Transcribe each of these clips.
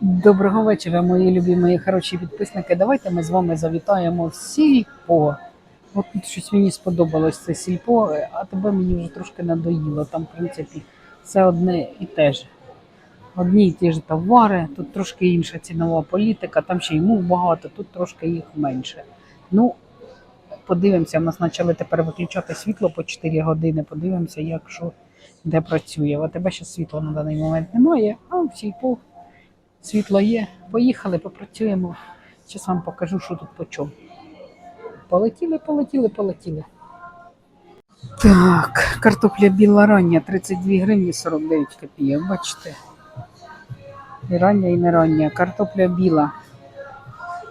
Доброго вечора, мої любі, мої хороші підписники. Давайте ми з вами завітаємо в сільпо. От тут щось мені сподобалось це сільпо, а тебе мені вже трошки надоїло. Там, в принципі, все одне і те ж. Одні і ті ж товари, тут трошки інша цінова політика, там ще й мув багато, тут трошки їх менше. Ну, подивимося, в нас почали тепер виключати світло по 4 години. Подивимося, як що де працює. А тебе ще світла на даний момент немає, а в сільпо Світло є. Поїхали, попрацюємо. Зараз вам покажу, що тут по чому. Полетіли, полетіли, полетіли. Так, картопля біла рання 32 гривні 49 копійок. Бачите? І рання, і не рання. Картопля біла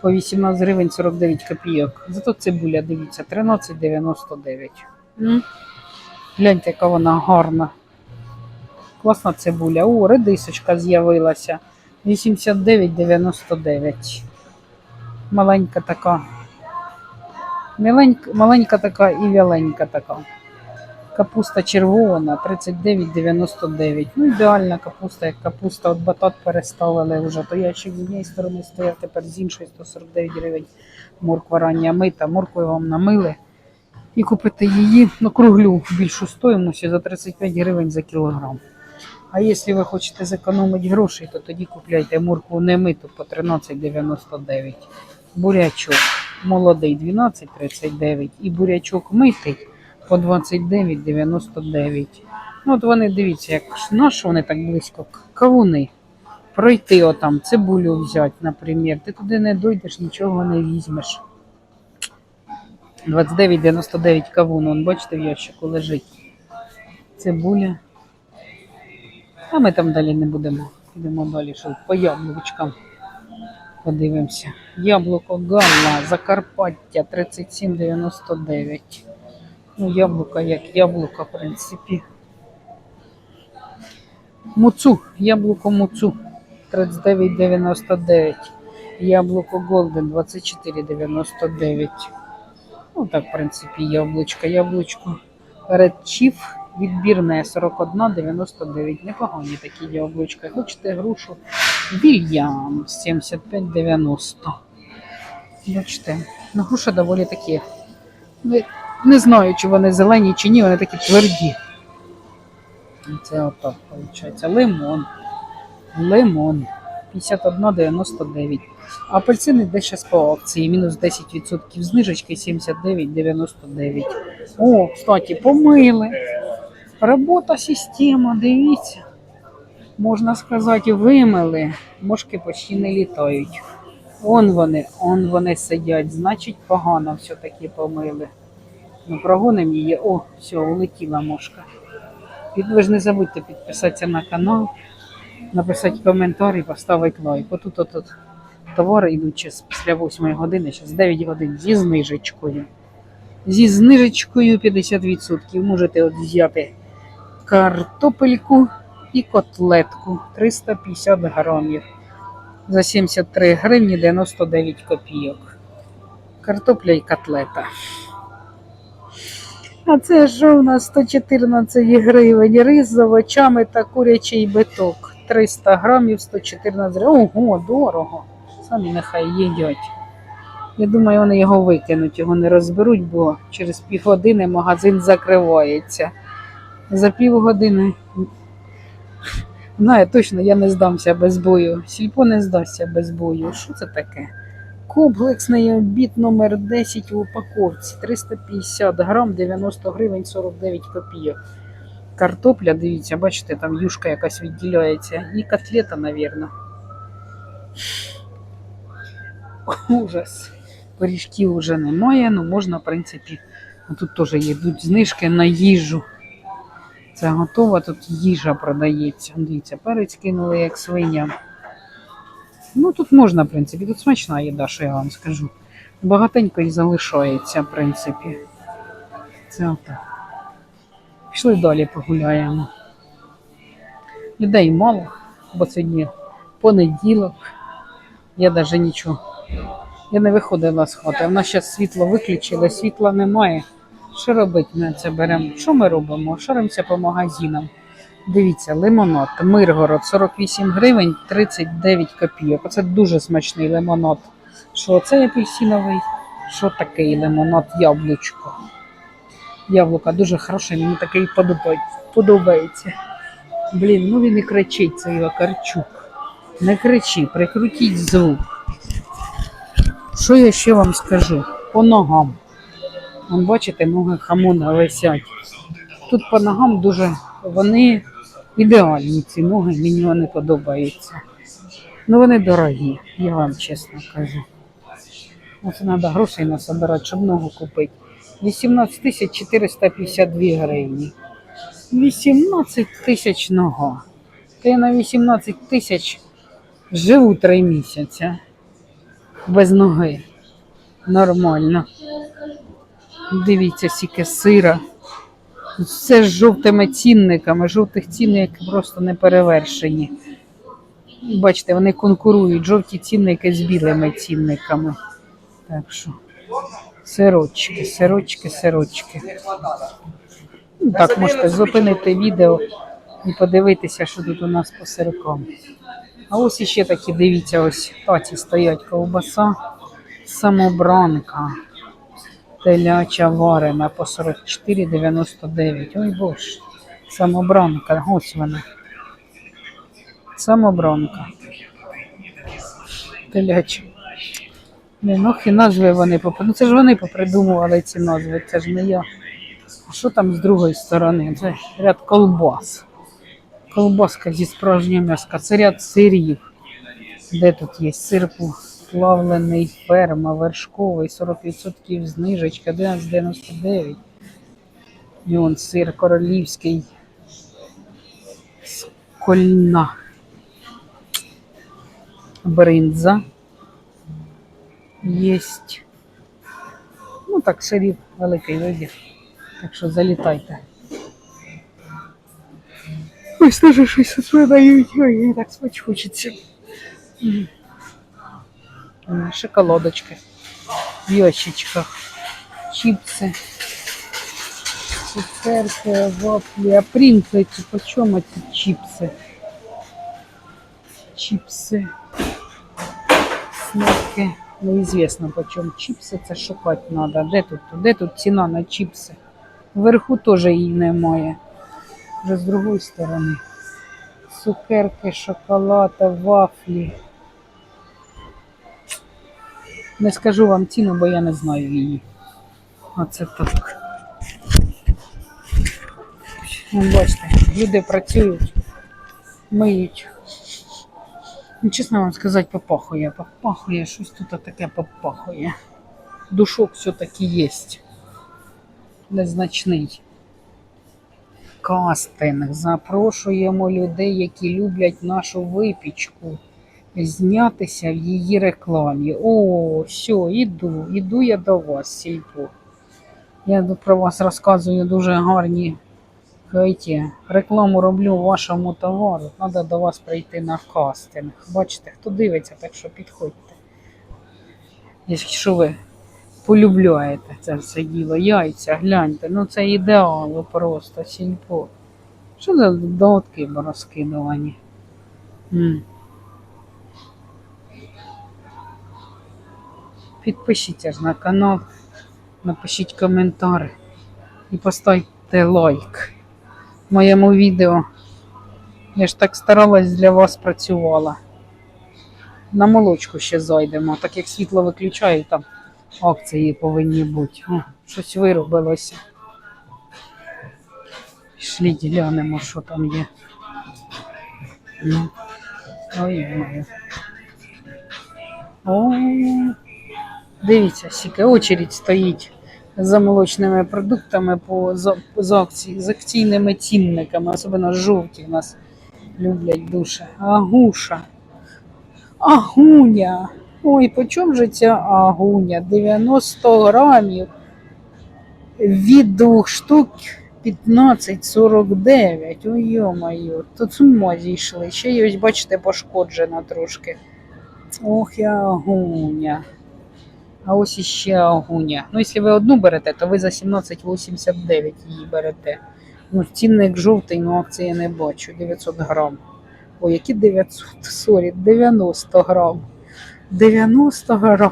по 18 гривень 49 копійок. Зато цибуля, дивіться, 13,99. М? Гляньте, яка вона гарна. Класна цибуля. О, редисочка з'явилася. 89,99. Маленька така. Миленька, маленька така і вяленька така. Капуста червона 39,99. Ну, ідеальна капуста, як капуста от батат переставили вже. То ящик з однієї сторони стояв, тепер з іншої 149 гривень. Морква рання мита. Моркву вам намили. І купити її ну, круглю більшу стоїмость за 35 гривень за кілограм. А якщо ви хочете зекономити грошей, то тоді купляйте моркву немиту по 13,99. Бурячок молодий 12,39 і бурячок митий по 29,99. Ну от вони дивіться, як на вони так близько? Кавуни. Пройти отам, цибулю взяти, наприклад. Ти туди не дойдеш, нічого не візьмеш. 29,99 кавун, он, бачите, в ящику лежить. Цибуля. А ми там далі не будемо. Йдемо далі, що по яблучкам. Подивимося. Яблуко Галла, Закарпаття 37,99. Ну, яблука як яблука, в принципі. Муцу, яблуко муцу 39,99. Яблуко Голден 24,99. Ну, так, в принципі, яблучко. Яблучко Chief відбірне 41,99. Непогані такі яблучка. Хочете грушу? Вільям 75,90. Бачите, ну груша доволі такі. Не, знаю, чи вони зелені, чи ні, вони такі тверді. Це отак, виходить. Лимон. Лимон 51,99. Апельсини десь зараз по акції. Мінус 10% знижечки 79,99. О, кстати, помили. Робота система, дивіться. Можна сказати, вимили. Мошки почти не літають. Он вони, он вони сидять. Значить, погано все-таки помили. Ну, прогоним її. О, все, улетіла мошка. Під, ви ж не забудьте підписатися на канал, написати коментар і поставити лайк. Отут, отут товари йдуть після 8 години, зараз 9 годин зі знижечкою. Зі знижечкою 50%. Можете от взяти картопельку і котлетку 350 грамів за 73 гривні 99 копійок. Картопля і котлета. А це що у нас 114 гривень. Рис з овочами та курячий биток. 300 грамів 114 гривень. Ого, дорого. Самі нехай їдять. Я думаю, вони його викинуть, його не розберуть, бо через півгодини магазин закривається. За півгодини. Знаю, точно я не здамся без бою. Сільпо не здасться без бою. Що це таке? Комплексний обід номер 10 в упаковці. 350 грам, 90 гривень 49 копійок. Картопля, дивіться, бачите, там юшка якась відділяється. І котлета, мабуть. Ужас. Пиріжків вже немає, ну можна, в принципі, тут теж йдуть знижки на їжу. Це готова, тут їжа продається. Дивіться, перець кинули як свиня. Ну тут можна, в принципі, тут смачна їда, що я вам скажу. Багатенько і залишається, в принципі. Це отак. Пішли далі погуляємо. Людей мало, бо сьогодні понеділок. Я навіть нічого. Я не виходила з хати. У нас зараз світло виключили, світла немає. Що робити? Ми це беремо? Що ми робимо? Шаримося по магазинам. Дивіться, лимонад. Миргород 48 гривень 39 копійок. Оце дуже смачний лимонад. Що це апельсиновий, що такий лимонад, яблучко. Яблука дуже хороше, мені такий подобається. Блін, ну він і кричить, цей Вакарчук. Не кричи, прикрутіть звук. Що я ще вам скажу? По ногам. Вон, бачите, ноги хамона висять. Тут по ногам дуже вони ідеальні, ці ноги, мені вони подобаються. Ну вони дорогі, я вам чесно кажу. Оце треба грошей насобирати, щоб ногу купити. 18 тисяч 452 гривні. 18 тисяч нога. Та я на 18 тисяч живу три місяці. Без ноги. Нормально. Дивіться, скільки сира. Все з жовтими цінниками. Жовтих цінників просто не перевершені. Бачите, вони конкурують жовті цінники з білими цінниками. Так що сирочки, сирочки, сирочки. Ну, Так, можете зупинити відео і подивитися, що тут у нас по сиркам. А ось іще такі, дивіться, ось таці стоять ковбаса, самобранка, теляча варена по 44,99. Ой боже, самобранка, ось вона. Самобранка. Теляча. Ох і назви вони поп... Ну це ж вони попридумували ці назви, це ж не я. А що там з другої сторони? Це ряд колбас. Колбаска зі справжнього м'яска. Це ряд сирів. Де тут є сир плавлений, ферма, вершковий, 40% знижечка, 11,99. І он сир королівський. Скольна. Бринза. Єсть. Ну так, сирів великий вибір. Так що залітайте. Ось теж щось продають. Ой, так спать хочеться М. М, Шоколадочки. В ящичках. Чипсы. Цукерки, вафли. А принцы эти, почем эти чипсы? Чипсы. Снеки. Неізвісно почем чіпси, це шукати треба. Де тут? Де тут ціна на чіпси? Вверху теж її немає. Вже з другої сторони. Цукерки, шоколад, вафлі. Не скажу вам ціну, бо я не знаю її. Оце так. Ну, бачите, люди працюють, миють. Ну, чесно вам сказати, попахує, попахує, щось тут таке попахує. Душок все-таки є. Незначний. Кастинг. Запрошуємо людей, які люблять нашу випічку, знятися в її рекламі. О, все, іду, іду я до вас, сільпо. Я про вас розказую дуже гарні Хайте, рекламу роблю вашому товару. Треба до вас прийти на кастинг. Бачите, хто дивиться, так що підходьте. Якщо ви полюбляєте це все діло, яйця, гляньте, ну це ідеал просто сільпо. Що за дотки розкидувані? Підпишіться на канал, напишіть коментар і поставте лайк моєму відео. Я ж так старалась для вас працювала. На молочку ще зайдемо, так як світло виключаю, там акції повинні бути. О, щось виробилося. Пішліть глянемо, що там є. М. Ой, моє. О, дивіться, скільки очередь стоїть за молочними продуктами по за, за акці, з акційними цінниками, особливо жовті в нас люблять дуже. Агуша. Агуня. Ой, по чому же ця агуня? 90 грамів від двох штук 15,49. Ой, йо-моє, тут з зійшли. Ще й ось, бачите, пошкоджена трошки. Ох, я агуня. А ось іще агуня. Ну, якщо ви одну берете, то ви за 17,89 її берете. Ну, цінник жовтий, ну акції я не бачу. 900 грам. Ой, які 900? Сорі, 90 грам. 90 грам.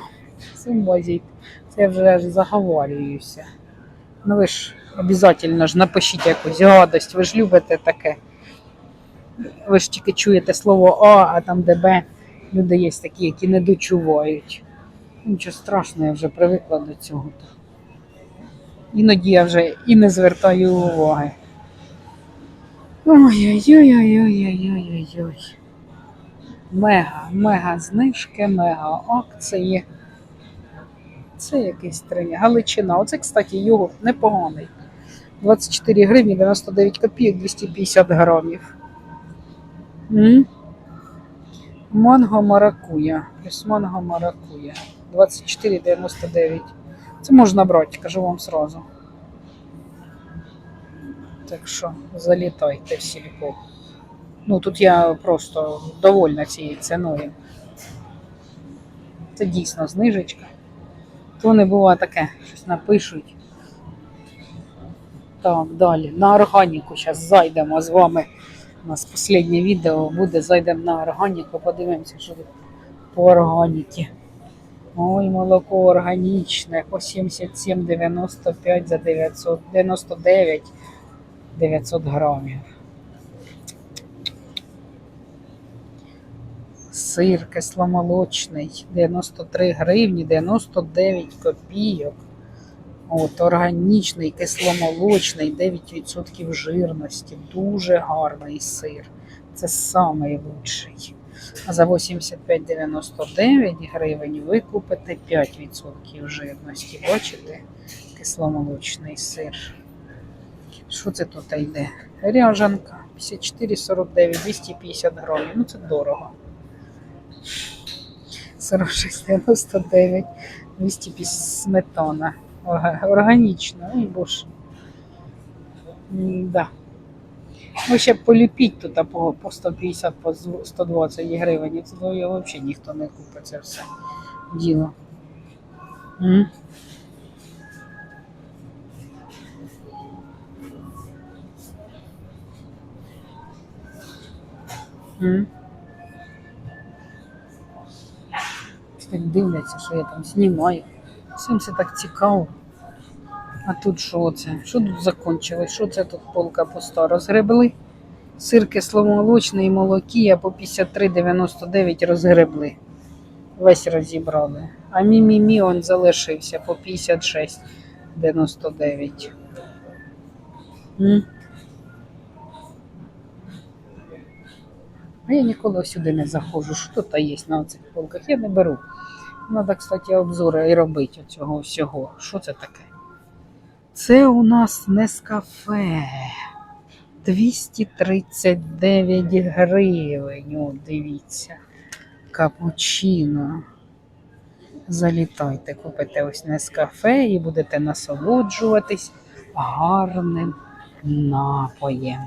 Сумозіть. Це вже аж заговорююся. Ну ви ж обов'язково ж напишіть якусь гадость, ви ж любите таке. Ви ж тільки чуєте слово А, а там де Б. Люди є такі, які не дочувають. Нічого страшного, я вже привикла до цього. Іноді я вже і не звертаю уваги. Ой-ой-ой-ой-ой-ой-ой-ой. Мега, мега знижки, мега акції. Це якийсь трені. Галичина. Оце, кстати, йогурт непоганий. 24 гривні 99 копійок 250 грамів. М? Манго маракуя. Плюс манго маракуя. 24,99. Це можна брати, кажу вам сразу. Так що залітайте в сільпо. Ну тут я просто довольна цією ціною. Це дійсно знижечка. То не буває таке, щось напишуть. Так, далі. На органіку зараз зайдемо з вами. У нас останнє відео буде. Зайдемо на органіку, подивимося, що тут по органіки. Ой, молоко органічне, по 77,95 за 999 900 грамів. Сир кисломолочний 93 гривні 99 копійок. От, органічний, кисломолочний, 9% жирності. Дуже гарний сир. Це. А за 85,99 гривень ви купите 5% жирності. Бачите? Кисломолочний сир. Що це тут йде? Ряжанка 54,49, 250 грамів. Ну це дорого. 46,99, 250 сметана. Органічно, ой боже. Да. Ви ще поліпіть тут по, по 150, по 120 гривень. Це взагалі ніхто не купить це все діло. М? М? Дивляться, що я там знімаю. Всім це так цікаво. А тут що це? Що тут закончилось? Що це тут полка пуста? Розгребли? Сир кисломолочний молокія по 53,99 розгребли. Весь розібрали. А мі-мі-мі он залишився по 56,99. А я ніколи сюди не заходжу. Що тут є на цих полках? Я не беру. Треба, кстати, обзори і робити цього всього. Що це таке? Це у нас Нескафе. 239 гривень. О, дивіться. Капучино. Залітайте, купите ось Нескафе і будете насолоджуватись гарним напоєм.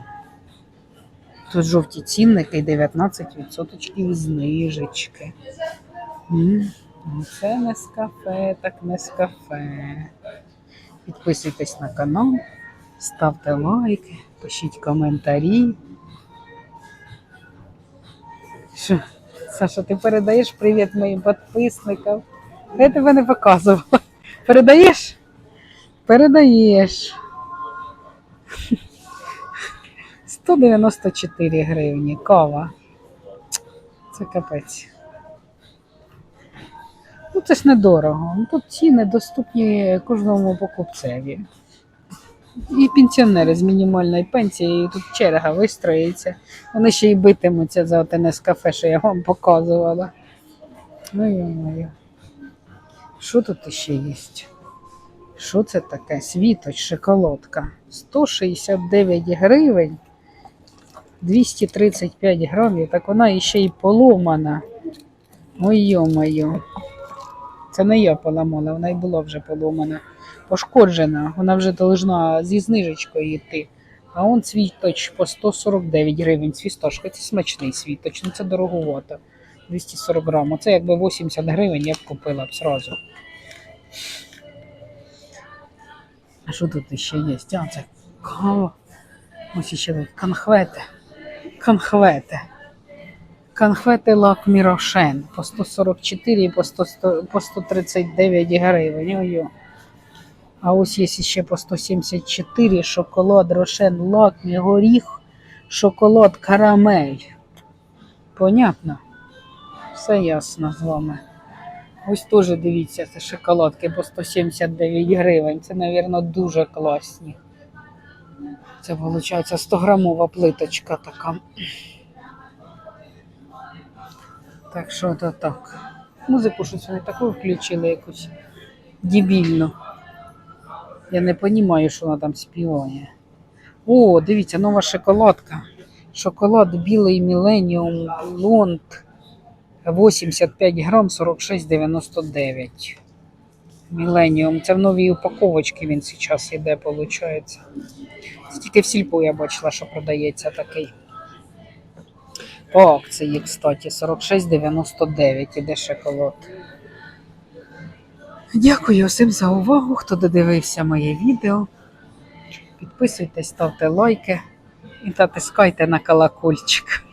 Тут жовті цінники і 19% знижечки. Ну Це Нескафе, так Нескафе. Підписуйтесь на канал, ставте лайки, пишіть коментарі. Що, Саша, ти передаєш привіт моїм підписникам? Я тебе не показувала. Передаєш? Передаєш. 194 гривні. Кава. Це капець. Ну, це ж недорого. Ну, Тут ціни доступні кожному покупцеві. І пенсіонери з мінімальною пенсією, тут черга вистроїться. Вони ще й битимуться за те кафе, що я вам показувала. Ну, йо-моє. Що тут ще є? Що це таке? Світоч, шоколадка. 169 гривень. 235 грамів, так вона іще й поломана. Ой, йо-моє. Це не я поламала, вона й була вже поломана. Пошкоджена, вона вже должна зі знижечкою йти. А он світоч по 149 гривень. Свістош, хоч і смачний світоч, ну це дороговато. 240 грам. Оце якби 80 гривень я б купила б сразу. А що тут ще є? А, це кава. Ось ще конхвети. Конхвети. Конфети лак Мірошен по 144 і по, 100, по 139 гривень. Ой-ой. А ось є ще по 174 шоколад Рошен Лакмі, горіх, шоколад карамель. Понятно? Все ясно з вами. Ось теж дивіться, це шоколадки по 179 гривень. Це, мабуть, дуже класні. Це виходить 100 грамова плиточка така. Так що то так. Музику щось вони таку включили якусь дебільну. Я не розумію, що вона там співає. О, дивіться, нова шоколадка. Шоколад білий Millennium Blond 85 грам 46,99. Millennium. Це в новій упаковочці він зараз йде, виходить. Це тільки в сільпо я бачила, що продається такий. По акції, кстати, 46,99 іде шоколад. Дякую всім за увагу, хто додивився моє відео. Підписуйтесь, ставте лайки і натискайте на колокольчик.